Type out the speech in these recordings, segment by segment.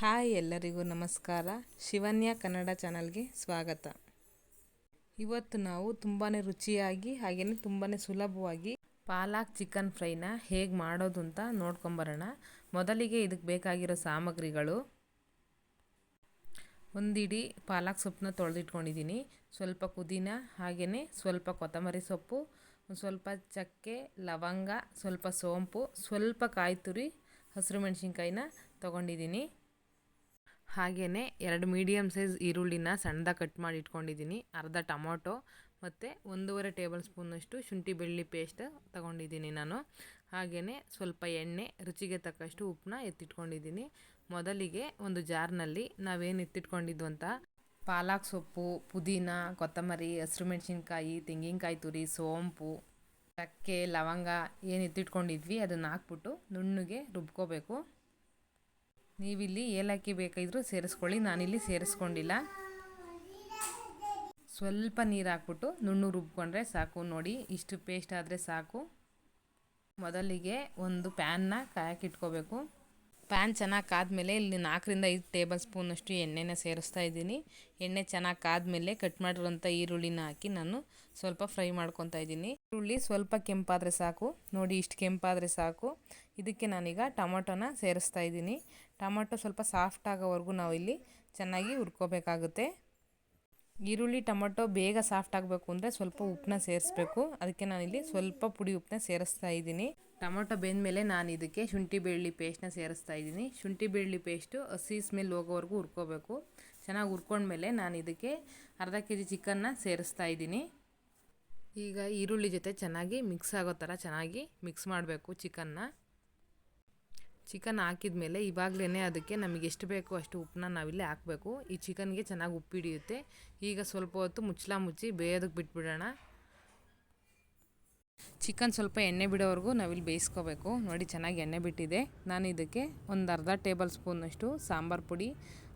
Hi ಎಲ್ಲರಿಗೂ ನಮಸ್ಕಾರ. ಶಿವನ್ಯ ಕನ್ನಡ ಚಾನಲ್ಗೆ ಸ್ವಾಗತ. ಇವತ್ತು ನಾವು ತುಂಬಾ ರುಚಿಯಾಗಿ ಹಾಗೆಯೇ ತುಂಬಾ ಸುಲಭವಾಗಿ ಪಾಲಾಕ್ ಚಿಕನ್ ಫ್ರೈನ ಹೇಗೆ ಮಾಡೋದು ಅಂತ ನೋಡ್ಕೊಂಬರೋಣ. ಮೊದಲಿಗೆ ಇದಕ್ಕೆ ಬೇಕಾಗಿರೋ ಸಾಮಗ್ರಿಗಳು. ಒಂದಿಡಿ ಪಾಲಾಕ್ ಸೊಪ್ಪನ್ನ ತೊಳೆದಿಟ್ಕೊಂಡಿದ್ದೀನಿ. ಸ್ವಲ್ಪ ಪುದೀನ ಹಾಗೆಯೇ ಸ್ವಲ್ಪ ಕೊತ್ತಂಬರಿ ಸೊಪ್ಪು ಸ್ವಲ್ಪ ಚಕ್ಕೆ, ಲವಂಗ, ಸ್ವಲ್ಪ ಸೋಂಪು, ಸ್ವಲ್ಪ ಕಾಯಿ ತುರಿ, ಹಸಿರು ಮೆಣಸಿನ್ಕಾಯಿನ ತೊಗೊಂಡಿದ್ದೀನಿ. ಹಾಗೆಯೇ ಎರಡು ಮೀಡಿಯಮ್ ಸೈಜ್ ಈರುಳ್ಳಿನ ಸಣ್ಣದಾಗಿ ಕಟ್ ಮಾಡಿ ಇಟ್ಕೊಂಡಿದ್ದೀನಿ. ಅರ್ಧ ಟೊಮೊಟೊ ಮತ್ತು ಒಂದೂವರೆ ಟೇಬಲ್ ಸ್ಪೂನಷ್ಟು ಶುಂಠಿ ಬೆಳ್ಳಿ ಪೇಸ್ಟ್ ತಗೊಂಡಿದ್ದೀನಿ ನಾನು. ಹಾಗೆಯೇ ಸ್ವಲ್ಪ ಎಣ್ಣೆ, ರುಚಿಗೆ ತಕ್ಕಷ್ಟು ಉಪ್ಪನ್ನ ಎತ್ತಿಟ್ಕೊಂಡಿದ್ದೀನಿ. ಮೊದಲಿಗೆ ಒಂದು ಜಾರ್ನಲ್ಲಿ ನಾವೇನು ಎತ್ತಿಟ್ಕೊಂಡಿದ್ದು ಅಂತ ಪಾಲಕ್ ಸೊಪ್ಪು, ಪುದೀನ, ಕೊತ್ತಂಬರಿ, ಹಸಿರು ಮೆಣಸಿನ್ಕಾಯಿ, ತೆಂಗಿನಕಾಯಿ ತುರಿ, ಸೋಂಪು, ಚಕ್ಕೆ, ಲವಂಗ ಏನು ಎತ್ತಿಟ್ಕೊಂಡಿದ್ವಿ ಅದನ್ನು ಹಾಕ್ಬಿಟ್ಟು ನುಣ್ಣಗೆ ರುಬ್ಕೋಬೇಕು. ನೀವಿಲ್ಲಿ ಏಲಕ್ಕಿ ಬೇಕಾದರೂ ಸೇರಿಸ್ಕೊಳ್ಳಿ, ನಾನಿಲ್ಲಿ ಸೇರಿಸ್ಕೊಂಡಿಲ್ಲ. ಸ್ವಲ್ಪ ನೀರು ಹಾಕ್ಬಿಟ್ಟು ನುಣ್ಣು ರುಬ್ಕೊಂಡ್ರೆ ಸಾಕು ನೋಡಿ, ಇಷ್ಟು ಪೇಸ್ಟ್ ಆದರೆ ಸಾಕು. ಮೊದಲಿಗೆ ಒಂದು ಪ್ಯಾನ್ನ ಕಾಯಕ್ಕೆ ಇಟ್ಕೋಬೇಕು. ಪ್ಯಾನ್ ಚೆನ್ನಾಗಿ ಕಾದ್ಮೇಲೆ ಇಲ್ಲಿ ನಾಲ್ಕರಿಂದ ಐದು ಟೇಬಲ್ ಸ್ಪೂನಷ್ಟು ಎಣ್ಣೆನ ಸೇರಿಸ್ತಾ ಇದ್ದೀನಿ. ಎಣ್ಣೆ ಚೆನ್ನಾಗಿ ಕಾದ್ಮೇಲೆ ಕಟ್ ಮಾಡಿರೋಂಥ ಈರುಳ್ಳಿನ ಹಾಕಿ ನಾನು ಸ್ವಲ್ಪ ಫ್ರೈ ಮಾಡ್ಕೊತಾ ಇದ್ದೀನಿ. ಈರುಳ್ಳಿ ಸ್ವಲ್ಪ ಕೆಂಪಾದರೆ ಸಾಕು. ನೋಡಿ ಇಷ್ಟು ಕೆಂಪಾದರೆ ಸಾಕು. ಇದಕ್ಕೆ ನಾನೀಗ ಟೊಮೊಟೊನ ಸೇರಿಸ್ತಾ ಇದ್ದೀನಿ. ಟೊಮೊಟೊ ಸ್ವಲ್ಪ ಸಾಫ್ಟ್ ಆಗೋವರೆಗೂ ನಾವು ಇಲ್ಲಿ ಚೆನ್ನಾಗಿ ಹುರ್ಕೋಬೇಕಾಗುತ್ತೆ. ಈರುಳ್ಳಿ, ಟೊಮೊಟೊ ಬೇಗ ಸಾಫ್ಟ್ ಆಗಬೇಕು ಅಂದರೆ ಸ್ವಲ್ಪ ಉಪ್ಪನ್ನ ಸೇರಿಸ್ಬೇಕು. ಅದಕ್ಕೆ ನಾನಿಲ್ಲಿ ಸ್ವಲ್ಪ ಪುಡಿ ಉಪ್ಪನ್ನ ಸೇರಿಸ್ತಾ ಇದ್ದೀನಿ. ಟೊಮೊಟೊ ಬೆಂದಮೇಲೆ ನಾನು ಇದಕ್ಕೆ ಶುಂಠಿ ಬೆಳ್ಳಿ ಪೇಸ್ಟ್ನ ಸೇರಿಸ್ತಾ ಇದ್ದೀನಿ. ಶುಂಠಿ ಬೆಳ್ಳಿ ಪೇಸ್ಟು ಹಸಿ ಸ್ಮೆಲ್ ಹೋಗೋವರೆಗೂ ಹುರ್ಕೋಬೇಕು. ಚೆನ್ನಾಗಿ ಹುರ್ಕೊಂಡ್ಮೇಲೆ ನಾನು ಇದಕ್ಕೆ ಅರ್ಧ ಕೆ ಜಿ ಚಿಕನ್ನ ಸೇರಿಸ್ತಾ ಇದ್ದೀನಿ. ಈಗ ಈರುಳ್ಳಿ ಜೊತೆ ಚೆನ್ನಾಗಿ ಮಿಕ್ಸ್ ಆಗೋ ಥರ ಚೆನ್ನಾಗಿ ಮಿಕ್ಸ್ ಮಾಡಬೇಕು ಚಿಕನ್ನ ಚಿಕನ್ ಹಾಕಿದ ಮೇಲೆ ಇವಾಗಲೇ ಅದಕ್ಕೆ ನಮಗೆ ಎಷ್ಟು ಬೇಕೋ ಅಷ್ಟು ಉಪ್ಪನ್ನ ನಾವಿಲ್ಲಿ ಹಾಕಬೇಕು. ಈ ಚಿಕನ್ಗೆ ಚೆನ್ನಾಗಿ ಉಪ್ಪು ಹಿಡಿಯುತ್ತೆ ಈಗ ಸ್ವಲ್ಪ ಹೊತ್ತು ಮುಚ್ಚಲ ಮುಚ್ಚಿ ಬೇಯೋದಕ್ಕೆ ಬಿಟ್ಬಿಡೋಣ. ಚಿಕನ್ ಸ್ವಲ್ಪ ಎಣ್ಣೆ ಬಿಡೋವರೆಗೂ ನಾವಿಲ್ಲಿ ಬೇಯಿಸ್ಕೋಬೇಕು. ನೋಡಿ ಚೆನ್ನಾಗಿ ಎಣ್ಣೆ ಬಿಟ್ಟಿದೆ. ನಾನು ಇದಕ್ಕೆ ಒಂದು ಅರ್ಧ ಟೇಬಲ್ ಸ್ಪೂನಷ್ಟು ಸಾಂಬಾರು ಪುಡಿ,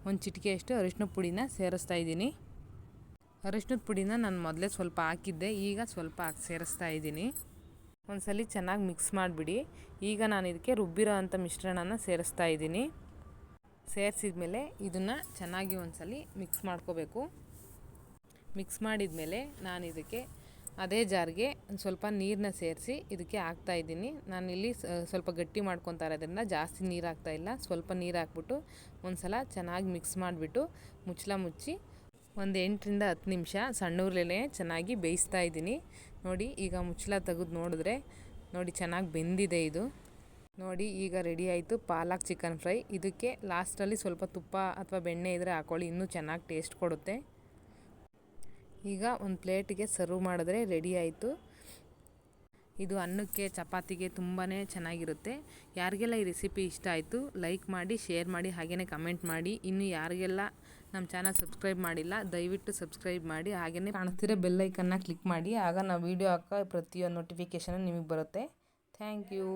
ಒಂದು ಚಿಟಿಕೆಯಷ್ಟು ಅರಿಶಿನ ಪುಡಿನ ಸೇರಿಸ್ತಾ ಇದ್ದೀನಿ. ಅರಿಶಿನದ ಪುಡಿನ ನಾನು ಮೊದಲೇ ಸ್ವಲ್ಪ ಹಾಕಿದ್ದೆ, ಈಗ ಸ್ವಲ್ಪ ಹಾಕಿ ಸೇರಿಸ್ತಾ ಇದ್ದೀನಿ. ಒಂದ್ಸಲಿ ಚೆನ್ನಾಗಿ ಮಿಕ್ಸ್ ಮಾಡಿಬಿಡಿ. ಈಗ ನಾನು ಇದಕ್ಕೆ ರುಬ್ಬಿರೋ ಅಂಥ ಮಿಶ್ರಣನ ಸೇರಿಸ್ತಾ ಇದ್ದೀನಿ. ಸೇರಿಸಿದ ಮೇಲೆ ಇದನ್ನು ಚೆನ್ನಾಗಿ ಒಂದ್ಸಲಿ ಮಿಕ್ಸ್ ಮಾಡ್ಕೋಬೇಕು. ಮಿಕ್ಸ್ ಮಾಡಿದ ಮೇಲೆ ನಾನು ಇದಕ್ಕೆ ಅದೇ ಜಾರ್ಗೆ ಒಂದು ಸ್ವಲ್ಪ ನೀರನ್ನ ಸೇರಿಸಿ ಇದಕ್ಕೆ ಹಾಕ್ತಾ ಇದ್ದೀನಿ. ನಾನಿಲ್ಲಿ ಸ್ವಲ್ಪ ಗಟ್ಟಿ ಮಾಡ್ಕೊತಾ ಇರೋದ್ರಿಂದ ಜಾಸ್ತಿ ನೀರು ಹಾಕ್ತಾ ಇಲ್ಲ. ಸ್ವಲ್ಪ ನೀರು ಹಾಕ್ಬಿಟ್ಟು ಒಂದು ಸಲ ಚೆನ್ನಾಗಿ ಮಿಕ್ಸ್ ಮಾಡಿಬಿಟ್ಟು ಮುಚ್ಚಲ ಮುಚ್ಚಿ ಒಂದು ಎಂಟರಿಂದ ಹತ್ತು ನಿಮಿಷ ಸಣ್ಣ ಚೆನ್ನಾಗಿ ಬೇಯಿಸ್ತಾ ಇದ್ದೀನಿ. ನೋಡಿ, ಈಗ ಮುಚ್ಚಲ ತೆಗೆದು ನೋಡಿದ್ರೆ ನೋಡಿ ಚೆನ್ನಾಗಿ ಬೆಂದಿದೆ ಇದು. ನೋಡಿ, ಈಗ ರೆಡಿ ಆಯಿತು ಪಾಲಕ್ ಚಿಕನ್ ಫ್ರೈ ಇದಕ್ಕೆ ಲಾಸ್ಟಲ್ಲಿ ಸ್ವಲ್ಪ ತುಪ್ಪ ಅಥವಾ ಬೆಣ್ಣೆ ಇದ್ದರೆ ಹಾಕೊಳ್ಳಿ, ಇನ್ನೂ ಚೆನ್ನಾಗಿ ಟೇಸ್ಟ್ ಕೊಡುತ್ತೆ. ಈಗ ಒಂದು ಪ್ಲೇಟಿಗೆ ಸರ್ವ್ ಮಾಡಿದ್ರೆ ರೆಡಿ ಆಯಿತು. ಇದು ಅನ್ನಕ್ಕೆ, ಚಪಾತಿಗೆ ತುಂಬಾ ಚೆನ್ನಾಗಿರುತ್ತೆ. ಯಾರಿಗೆಲ್ಲ ಈ ರೆಸಿಪಿ ಇಷ್ಟ ಆಯಿತು, ಲೈಕ್ ಮಾಡಿ, ಶೇರ್ ಮಾಡಿ ಹಾಗೆಯೇ ಕಮೆಂಟ್ ಮಾಡಿ. ಇನ್ನು ಯಾರಿಗೆಲ್ಲ ನಮ್ಮ ಚಾನಲ್ ಸಬ್ಸ್ಕ್ರೈಬ್ ಮಾಡಿಲ್ಲ, ದಯವಿಟ್ಟು ಸಬ್ಸ್ಕ್ರೈಬ್ ಮಾಡಿ ಹಾಗೆಯೇ ಕಾಣಿಸ್ತಿರೋ ಬೆಲ್ಲೈಕನ್ನ ಕ್ಲಿಕ್ ಮಾಡಿ. ಆಗ ನಾವು ವೀಡಿಯೋ ಹಾಕೋ ಪ್ರತಿಯೊಂದು ನೋಟಿಫಿಕೇಷನ್ ನಿಮಗೆ ಬರುತ್ತೆ. Thank you